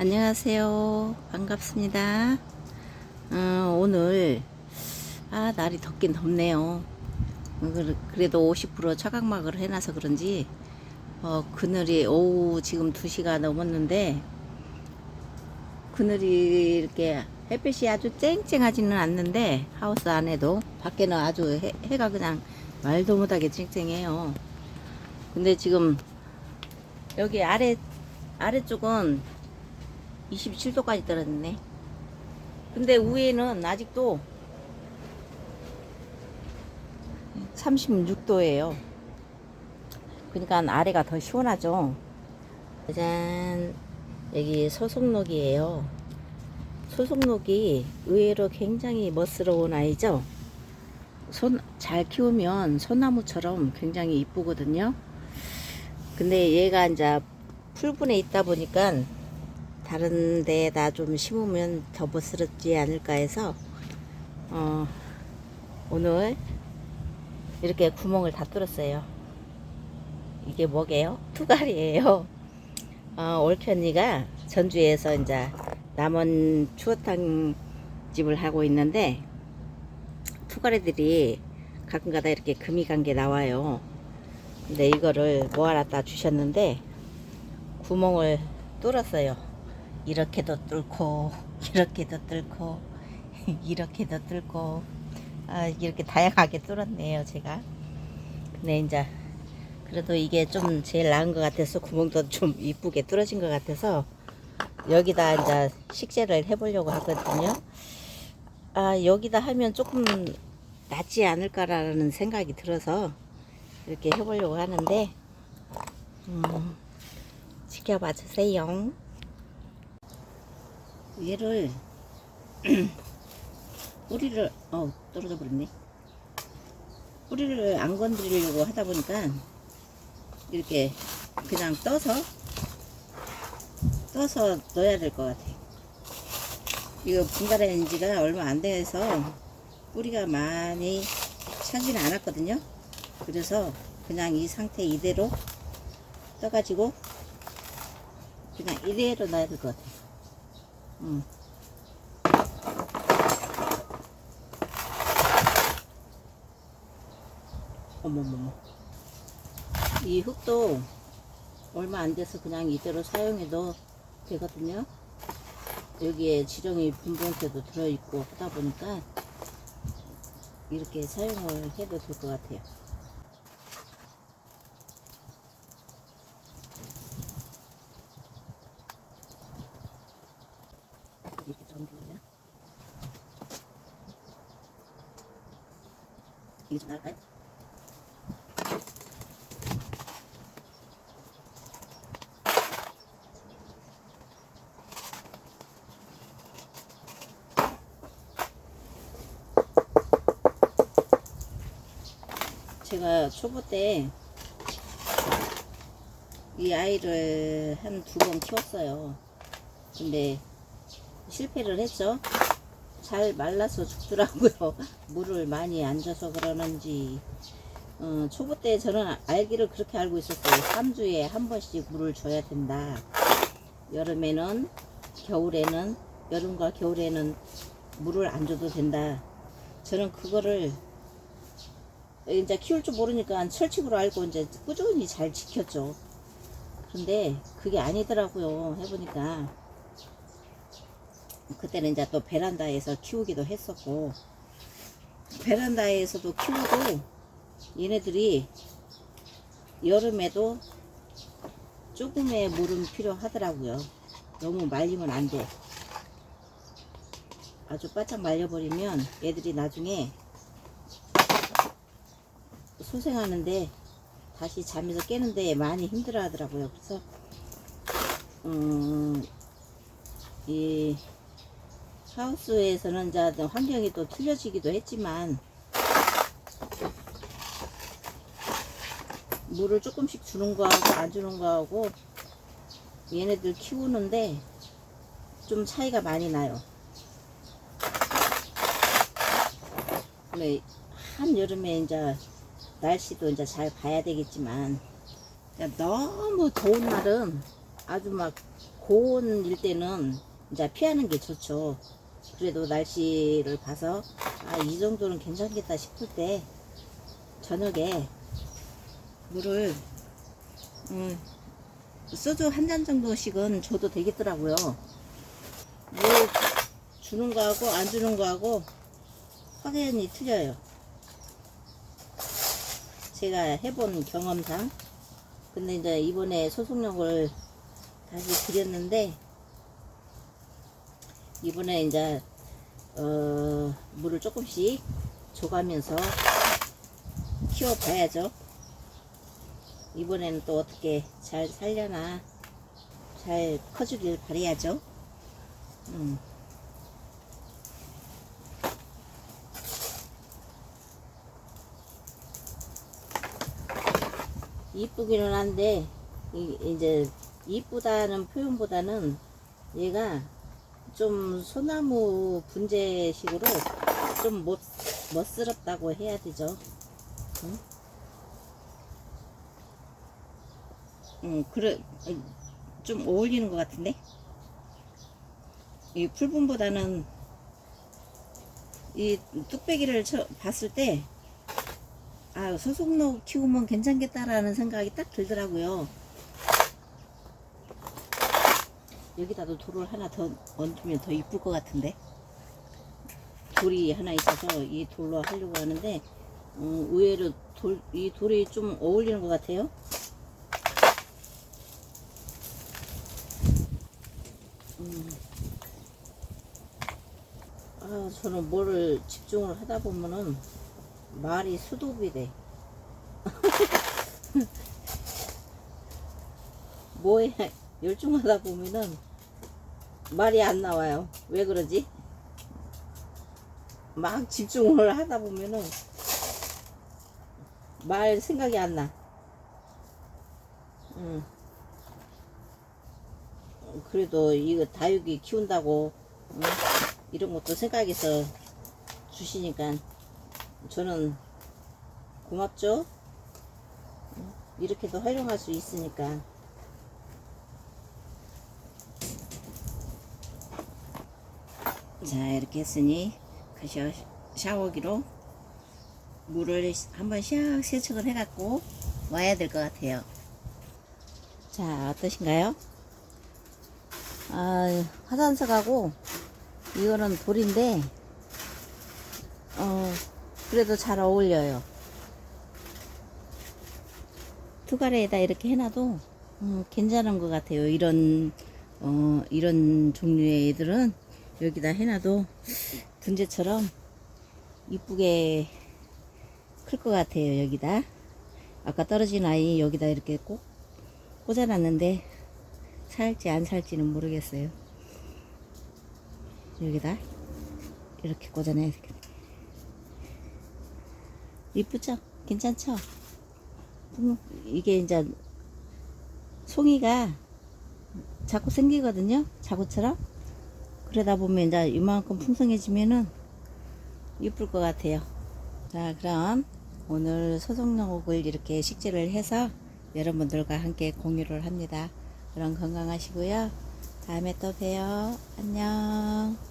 안녕하세요. 반갑습니다. 어, 오늘 아 날이 덥긴 덥네요. 어, 그래- 그래도 50% 차각막을 해놔서 그런지 어, 그늘이 오후 지금 2시가 넘었는데 그늘이 이렇게 햇빛이 아주 쨍쨍하지는 않는데 하우스 안에도 밖에는 아주 해, 해가 그냥 말도 못하게 쨍쨍해요. 근데 지금 여기 아래 아래쪽은 27도까지 떨어졌네. 근데 위에는 아직도 36도예요. 그러니까 아래가 더 시원하죠. 짜잔. 여기 소속록이에요. 소속록이 의외로 굉장히 멋스러운 아이죠. 손, 잘 키우면 소나무처럼 굉장히 이쁘거든요. 근데 얘가 이제 풀분에 있다 보니까 다른 데에다 좀 심으면 더 멋스럽지 않을까 해서 어, 오늘 이렇게 구멍을 다 뚫었어요. 이게 뭐게요? 투갈이에요. 어, 올케 언니가 전주에서 이제 남원 추어탕 집을 하고 있는데 투가리들이 가끔가다 이렇게 금이 간 게 나와요. 근데 이거를 모아놨다 주셨는데 구멍을 뚫었어요. 이렇게도 뚫고 이렇게도 뚫고 이렇게도 뚫고 아, 이렇게 다양하게 뚫었네요 제가. 근데 이제 그래도 이게 좀 제일 나은 것 같아서 구멍도 좀 이쁘게 뚫어진 것 같아서 여기다 이제 식재를 해보려고 하거든요. 아 여기다 하면 조금 낫지 않을까라는 생각이 들어서 이렇게 해보려고 하는데 음, 지켜봐 주세요. 얘를 뿌리를 어 떨어져 버렸네. 뿌리를 안 건드리려고 하다 보니까 이렇게 그냥 떠서 떠서 넣어야 될 것 같아. 이거 분갈이한 지가 얼마 안 돼서 뿌리가 많이 차지는 않았거든요. 그래서 그냥 이 상태 이대로 떠가지고 그냥 이대로 놔야 될 것 같아. 음. 어머머머. 이 흙도 얼마 안 돼서 그냥 이대로 사용해도 되거든요. 여기에 지렁이 분봉태도 들어있고 하다 보니까 이렇게 사용을 해도 될 것 같아요. 이렇게 정리해요. 이게 좀 나을까요? 제가 초보 때 이 아이를 한 두 번 키웠어요. 근데 실패를 했죠. 잘 말라서 죽더라고요. 물을 많이 안 줘서 그러는지. 어, 초보 때 저는 알기를 그렇게 알고 있었어요. 3주에 한 번씩 물을 줘야 된다. 여름에는, 겨울에는, 여름과 겨울에는 물을 안 줘도 된다. 저는 그거를 이제 키울 줄 모르니까 철칙으로 알고 이제 꾸준히 잘 지켰죠. 근데 그게 아니더라고요. 해보니까. 그때는 이제 또 베란다에서 키우기도 했었고, 베란다에서도 키우고, 얘네들이 여름에도 조금의 물은 필요하더라고요. 너무 말리면 안 돼. 아주 바짝 말려버리면 얘들이 나중에 소생하는데 다시 잠에서 깨는데 많이 힘들어 하더라고요. 그래서, 음, 이 하우스에서는 이제 환경이 또 틀려지기도 했지만, 물을 조금씩 주는 거하고 안 주는 거하고 얘네들 키우는데 좀 차이가 많이 나요. 근데 한여름에 이제 날씨도 이제 잘 봐야 되겠지만 그냥 너무 더운 날은 아주 막 고온일 때는 이제 피하는 게 좋죠. 그래도 날씨를 봐서 아, 이 정도는 괜찮겠다 싶을 때 저녁에 물을 음, 소주 한 잔 정도씩은 줘도 되겠더라고요. 물 주는 거하고 안 주는 거하고 확연히 틀려요. 제가 해본 경험상. 근데 이제 이번에 소속력을 다시 드렸는데, 이번에 이제, 어, 물을 조금씩 줘가면서 키워봐야죠. 이번에는 또 어떻게 잘 살려나, 잘 커주길 바라야죠. 음. 이쁘기는 한데 이, 이제 이쁘다는 표현보다는 얘가 좀 소나무 분재식으로 좀 멋, 멋스럽다고 해야 되죠. 응? 응, 그래, 좀 어울리는 것 같은데? 이 풀분보다는 이 뚝배기를 쳐, 봤을 때 아, 소속록 키우면 괜찮겠다라는 생각이 딱 들더라고요. 여기다도 돌을 하나 더 얹으면 더 이쁠 것 같은데. 돌이 하나 있어서 이 돌로 하려고 하는데, 어, 의외로 돌, 이 돌이 좀 어울리는 것 같아요. 음. 아, 저는 뭐를 집중을 하다 보면은 말이 수도비 돼. 뭐에 열중하다 보면은 말이 안 나와요. 왜 그러지? 막 집중을 하다 보면은 말 생각이 안 나. 응. 그래도 이거 다육이 키운다고 응? 이런 것도 생각해서 주시니까 저는 고맙죠. 이렇게도 활용할 수 있으니까. 자, 이렇게 했으니 그 샤- 샤워기로 물을 한번 샥 세척을 해갖고 와야 될 것 같아요. 자, 어떠신가요? 아, 화산석하고 이거는 돌인데, 어, 그래도 잘 어울려요. 투가레에다 이렇게 해놔도 음, 괜찮은 것 같아요. 이런 어, 이런 종류의 애들은 여기다 해놔도 분재처럼 이쁘게 클 것 같아요. 여기다 아까 떨어진 아이 여기다 이렇게 꼭 꽂아놨는데 살지 안 살지는 모르겠어요. 여기다 이렇게 꽂아놔야 되겠다. 이쁘죠? 괜찮죠? 음, 이게 이제 송이가 자꾸 생기거든요. 자구처럼. 그러다 보면 이제 이만큼 풍성해지면은 이쁠 것 같아요. 자, 그럼 오늘 소속농옥을 이렇게 식재를 해서 여러분들과 함께 공유를 합니다. 그럼 건강하시고요. 다음에 또 봬요. 안녕.